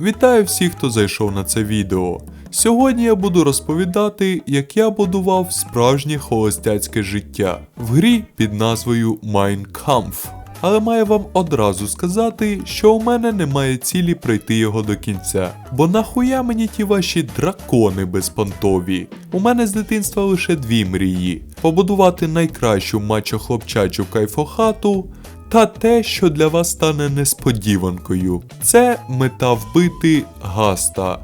Вітаю всіх, хто зайшов на це відео. Сьогодні я буду розповідати, як я будував справжнє холостяцьке життя в грі під назвою Mein. Але маю вам одразу сказати, що у мене немає цілі пройти його до кінця. Бо нахуя мені ті ваші дракони безпонтові? У мене з дитинства лише дві мрії: побудувати найкращу мачо-хлопчачу кайфохату та те, що для вас стане несподіванкою. Це мета вбити Гаста.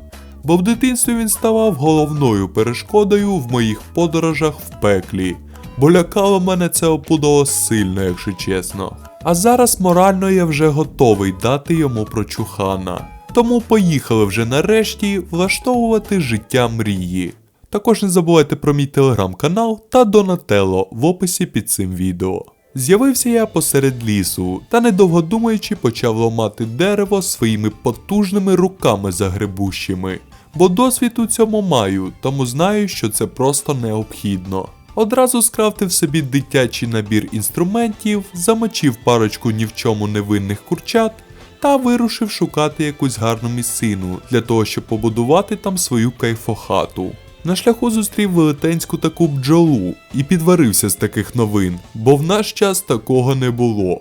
Бо в дитинстві він ставав головною перешкодою в моїх подорожах в пеклі. Бо лякало мене це опудало сильно, якщо чесно. А зараз морально я вже готовий дати йому прочухана. Тому поїхали вже нарешті влаштовувати життя мрії. Також не забувайте про мій телеграм-канал та Донателло в описі під цим відео. З'явився я посеред лісу та недовго думаючи почав ламати дерево своїми потужними руками загребущими, бо досвід у цьому маю, тому знаю, що це просто необхідно. Одразу скрафтив собі дитячий набір інструментів, замочив парочку ні в чому невинних курчат та вирушив шукати якусь гарну місцину для того, щоб побудувати там свою кайфохату. На шляху зустрів велетенську таку бджолу і підварився з таких новин, бо в наш час такого не було.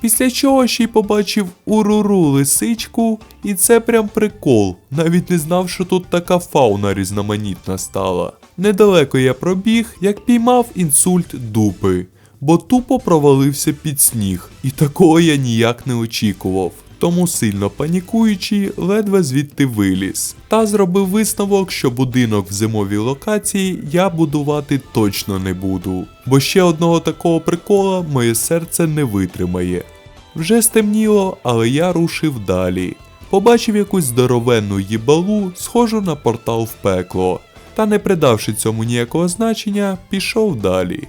Після чого ще й побачив уруру лисичку, і це прям прикол, навіть не знав, що тут така фауна різноманітна стала. Недалеко я пробіг, як піймав інсульт дупи, бо тупо провалився під сніг, і такого я ніяк не очікував. Тому сильно панікуючи, ледве звідти виліз, та зробив висновок, що будинок в зимовій локації я будувати точно не буду, бо ще одного такого прикола моє серце не витримає. Вже стемніло, але я рушив далі. Побачив якусь здоровенну їбалу, схожу на портал в пекло, та не придавши цьому ніякого значення, пішов далі.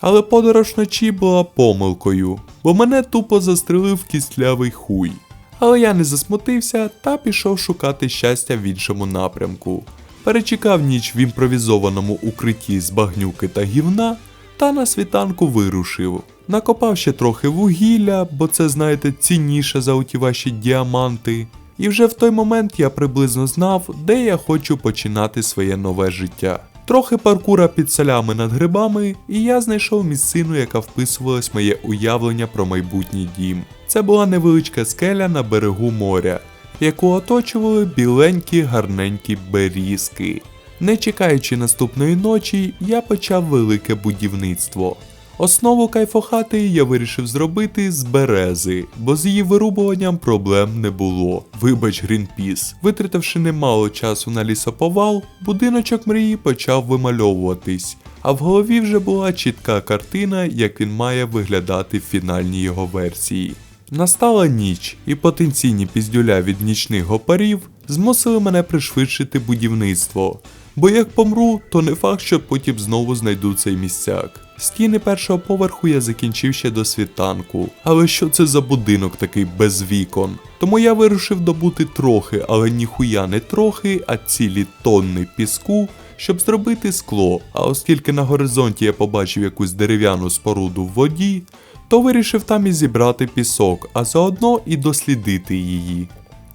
Але подорож вночі була помилкою, бо мене тупо застрелив кістлявий хуй. Але я не засмутився та пішов шукати щастя в іншому напрямку. Перечекав ніч в імпровізованому укритті з багнюки та гівна, та на світанку вирушив. Накопав ще трохи вугілля, бо це, знаєте, цінніше за оті ваші діаманти. І вже в той момент я приблизно знав, де я хочу починати своє нове життя. Трохи паркура під солями над грибами, і я знайшов місцину, яка вписувалась в моє уявлення про майбутній дім. Це була невеличка скеля на берегу моря, яку оточували біленькі гарненькі берізки. Не чекаючи наступної ночі, я почав велике будівництво. Основу кайфохати я вирішив зробити з берези, бо з її вирубуванням проблем не було. Вибач, Грінпіс. Витративши немало часу на лісоповал, будиночок мрії почав вимальовуватись, а в голові вже була чітка картина, як він має виглядати в фінальній його версії. Настала ніч, і потенційні піздюля від нічних гопарів змусили мене пришвидшити будівництво. Бо як помру, то не факт, що потім знову знайду цей місцяк. Стіни першого поверху я закінчив ще до світанку. Але що це за будинок такий без вікон? Тому я вирішив добути трохи, але ніхуя не трохи, а цілі тонни піску, щоб зробити скло. А оскільки на горизонті я побачив якусь дерев'яну споруду в воді, то вирішив там і зібрати пісок, а заодно і дослідити її.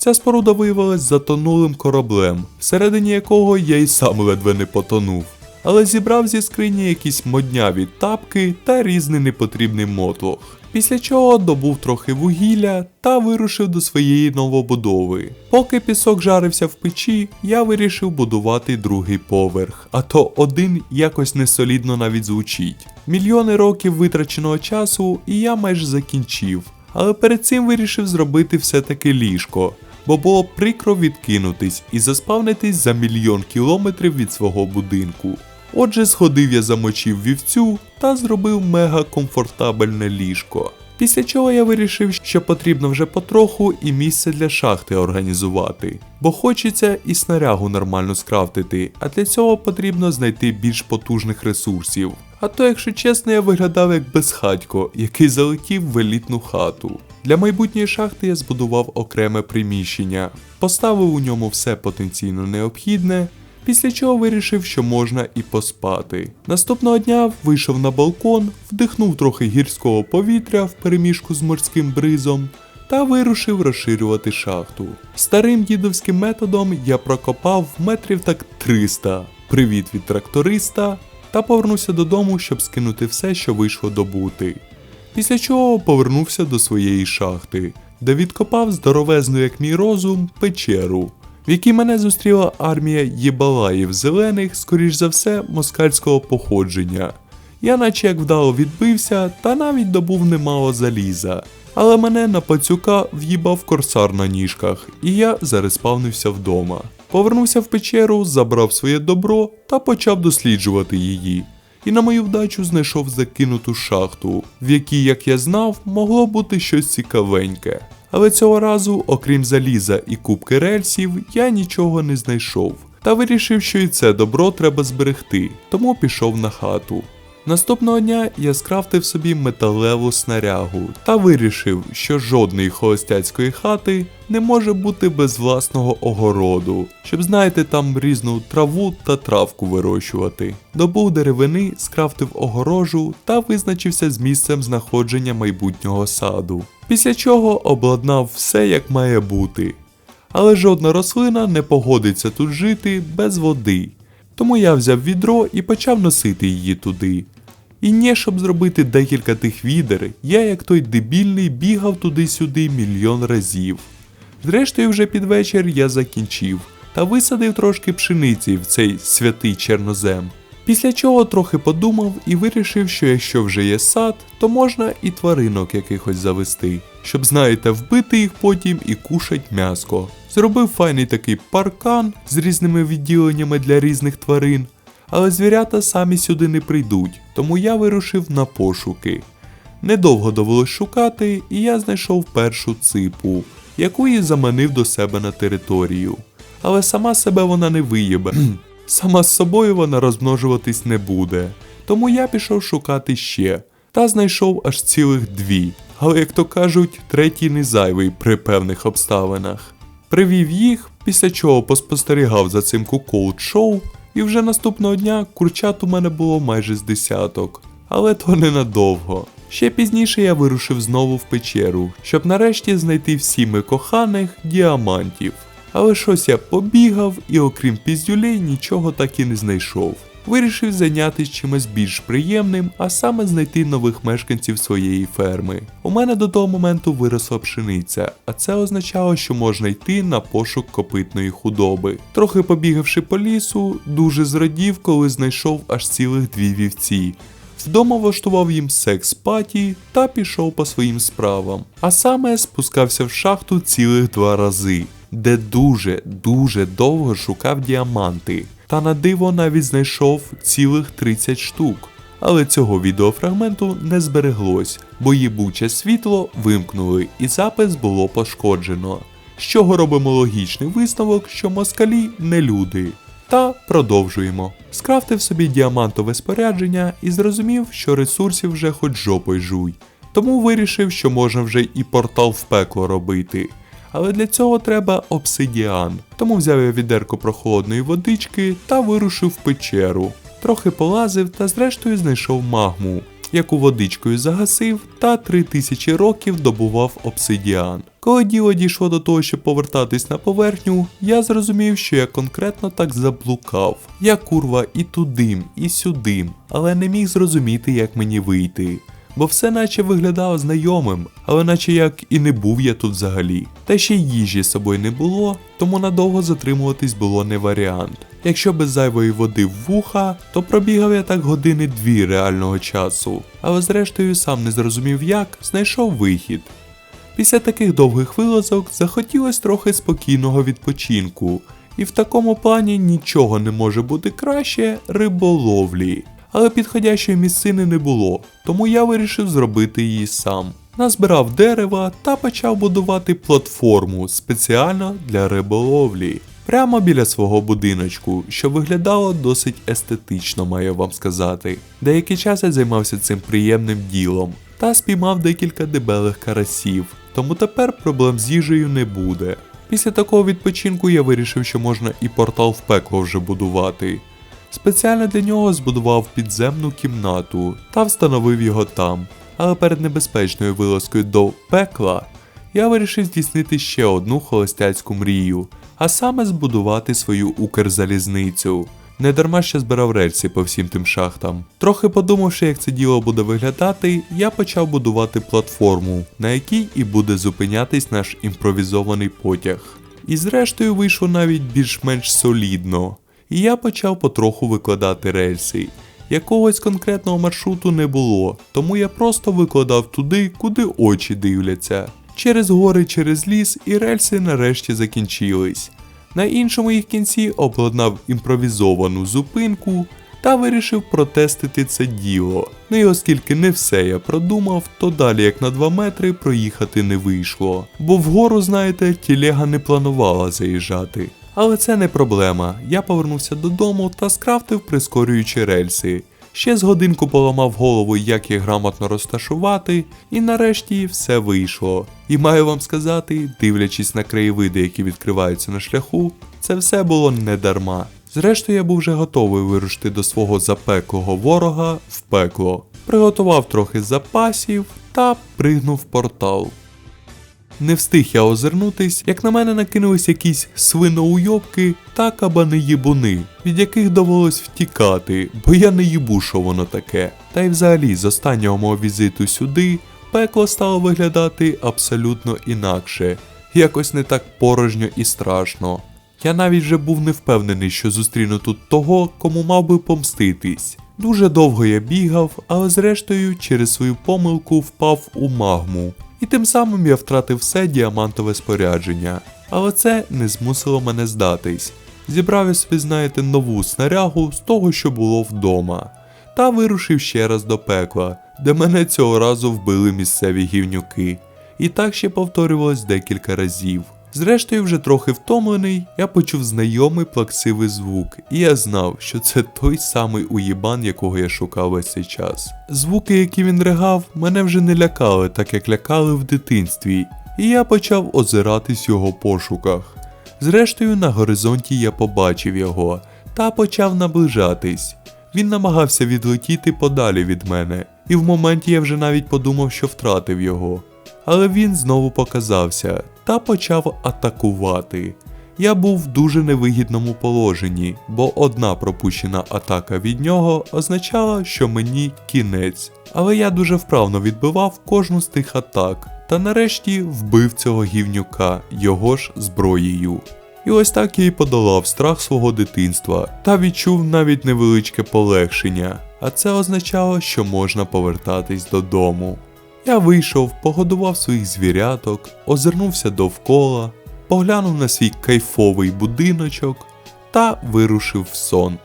Ця споруда виявилась затонулим кораблем, всередині якого я й сам ледве не потонув. Але зібрав зі скрині якісь модняві тапки та різний непотрібний мотлох. Після чого добув трохи вугілля та вирушив до своєї новобудови. Поки пісок жарився в печі, я вирішив будувати другий поверх, а то один якось несолідно навіть звучить. Мільйони років витраченого часу, і я майже закінчив. Але перед цим вирішив зробити все-таки ліжко, бо було прикро відкинутись і заспавнитись за мільйон кілометрів від свого будинку. Отже, сходив я замочив вівцю та зробив мега комфортабельне ліжко. Після чого я вирішив, що потрібно вже потроху і місце для шахти організувати, бо хочеться і снарягу нормально скрафтити, а для цього потрібно знайти більш потужних ресурсів. А то, якщо чесно, я виглядав як безхатько, який залетів в елітну хату. Для майбутньої шахти я збудував окреме приміщення, поставив у ньому все потенційно необхідне, після чого вирішив, що можна і поспати. Наступного дня вийшов на балкон, вдихнув трохи гірського повітря в переміжку з морським бризом та вирушив розширювати шахту. Старим дідовським методом я прокопав метрів так 300. Привіт від тракториста, та повернувся додому, щоб скинути все, що вийшло добути. Після чого повернувся до своєї шахти, де відкопав здоровезну, як мій розум, печеру, в якій мене зустріла армія єбалаїв зелених, скоріш за все, москальського походження. Я наче як вдало відбився та навіть добув немало заліза. Але мене на пацюка в'їбав корсар на ніжках, і я зареспавнився вдома. Повернувся в печеру, забрав своє добро та почав досліджувати її. І на мою вдачу знайшов закинуту шахту, в якій, як я знав, могло бути щось цікавеньке. Але цього разу, окрім заліза і кубки рельсів, я нічого не знайшов. Та вирішив, що і це добро треба зберегти, тому пішов на хату. Наступного дня я скрафтив собі металеву снарягу та вирішив, що жодної холостяцької хати не може бути без власного огороду, щоб знаєте, там різну траву та травку вирощувати. Добув деревини, скрафтив огорожу та визначився з місцем знаходження майбутнього саду. Після чого обладнав все як має бути. Але жодна рослина не погодиться тут жити без води. Тому я взяв відро і почав носити її туди. І не щоб зробити декілька тих відер, я як той дебільний бігав туди-сюди мільйон разів. Зрештою, вже під вечір я закінчив та висадив трошки пшениці в цей святий чорнозем. Після чого трохи подумав і вирішив, що якщо вже є сад, то можна і тваринок якихось завести, щоб, знаєте, вбити їх потім і кушать м'яско. Зробив файний такий паркан з різними відділеннями для різних тварин, але звірята самі сюди не прийдуть, тому я вирушив на пошуки. Недовго довелось шукати, і я знайшов першу ципу, яку і заманив до себе на територію. Але сама себе вона не виєбе. Сама з собою вона розмножуватись не буде. Тому я пішов шукати ще, та знайшов аж цілих дві. Але, як то кажуть, третій не зайвий при певних обставинах. Привів їх, після чого поспостерігав за цим куколд шоу, і вже наступного дня курчат у мене було майже з десяток. Але то ненадовго. Ще пізніше я вирушив знову в печеру, щоб нарешті знайти всіми коханих діамантів. Але щось я побігав і окрім піздюлей нічого так і не знайшов. Вирішив зайнятися чимось більш приємним, а саме знайти нових мешканців своєї ферми. У мене до того моменту виросла пшениця, а це означало, що можна йти на пошук копитної худоби. Трохи побігавши по лісу, дуже зрадів, коли знайшов аж цілих дві вівці. Вдома влаштував їм секс-паті та пішов по своїм справам. А саме спускався в шахту цілих два рази, де дуже дуже довго шукав діаманти. Та на диво навіть знайшов цілих 30 штук. Але цього відеофрагменту не збереглось, бо їбуче світло вимкнули і запис було пошкоджено. З чого робимо логічний висновок, що москалі не люди. Та продовжуємо. Скрафтив собі діамантове спорядження і зрозумів, що ресурсів вже хоч жопой жуй. Тому вирішив, що можна вже і портал в пекло робити. Але для цього треба обсидіан. Тому взяв я відерко прохолодної водички та вирушив в печеру. Трохи полазив та зрештою знайшов магму, яку водичкою загасив та 3000 років добував обсидіан. Коли діло дійшло до того, щоб повертатись на поверхню, я зрозумів, що я конкретно так заблукав. Я курва і тудим, і сюдим, але не міг зрозуміти, як мені вийти. Бо все наче виглядало знайомим, але наче як і не був я тут взагалі. Та ще й їжі з собою не було, тому надовго затримуватись було не варіант. Якщо без зайвої води в вуха, то пробігав я так години дві реального часу, але зрештою сам не зрозумів як, знайшов вихід. Після таких довгих вилазок захотілось трохи спокійного відпочинку, і в такому плані нічого не може бути краще риболовлі. Але підходящої місцини не було, тому я вирішив зробити її сам. Назбирав дерева та почав будувати платформу спеціально для риболовлі. Прямо біля свого будиночку, що виглядало досить естетично, маю вам сказати. Деякий час я займався цим приємним ділом та спіймав декілька дебелих карасів, тому тепер проблем з їжею не буде. Після такого відпочинку я вирішив, що можна і портал в пекло вже будувати. Спеціально для нього збудував підземну кімнату та встановив його там. Але перед небезпечною вилазкою до пекла я вирішив здійснити ще одну холостяцьку мрію, а саме збудувати свою Укрзалізницю. Не дарма ще збирав рельси по всім тим шахтам. Трохи подумавши, як це діло буде виглядати, я почав будувати платформу, на якій і буде зупинятись наш імпровізований потяг. І зрештою вийшло навіть більш-менш солідно. І я почав потроху викладати рельси. Якогось конкретного маршруту не було, тому я просто викладав туди, куди очі дивляться. Через гори, через ліс, і рельси нарешті закінчились. На іншому їх кінці обладнав імпровізовану зупинку та вирішив протестити це діло. Ну і оскільки не все я продумав, то далі як на 2 метри проїхати не вийшло. Бо вгору, знаєте, тілега не планувала заїжджати. Але це не проблема. Я повернувся додому та скрафтив прискорюючі рельси. Ще з годинку поламав голову, як їх грамотно розташувати, і нарешті все вийшло. І маю вам сказати, дивлячись на краєвиди, які відкриваються на шляху, це все було не дарма. Зрештою, я був вже готовий вирушити до свого запеклого ворога в пекло. Приготував трохи запасів та пригнув портал. Не встиг я озирнутись, як на мене накинулись якісь свиноуйобки та кабани-їбуни, від яких довелось втікати, бо я не їбу, що воно таке. Та й взагалі з останнього мого візиту сюди пекло стало виглядати абсолютно інакше, якось не так порожньо і страшно. Я навіть вже був не впевнений, що зустріну тут того, кому мав би помститись. Дуже довго я бігав, але зрештою через свою помилку впав у магму. І тим самим я втратив все діамантове спорядження. Але це не змусило мене здатись. Зібрав я собі, знаєте, нову снарягу з того, що було вдома, та вирушив ще раз до пекла, де мене цього разу вбили місцеві гівнюки. І так ще повторювалось декілька разів. Зрештою, вже трохи втомлений, я почув знайомий плаксивий звук, і я знав, що це той самий уєбан, якого я шукав весь цей час. Звуки, які він ригав, мене вже не лякали, так як лякали в дитинстві, і я почав озиратись в його пошуках. Зрештою, на горизонті я побачив його та почав наближатись. Він намагався відлетіти подалі від мене, і в моменті я вже навіть подумав, що втратив його. Але він знову показався та почав атакувати. Я був в дуже невигідному положенні, бо одна пропущена атака від нього означала, що мені кінець. Але я дуже вправно відбивав кожну з тих атак, та нарешті вбив цього гівнюка його ж зброєю. І ось так я й подолав страх свого дитинства та відчув навіть невеличке полегшення, а це означало, що можна повертатись додому. Я вийшов, погодував своїх звіряток, озирнувся довкола, поглянув на свій кайфовий будиночок та вирушив в сон.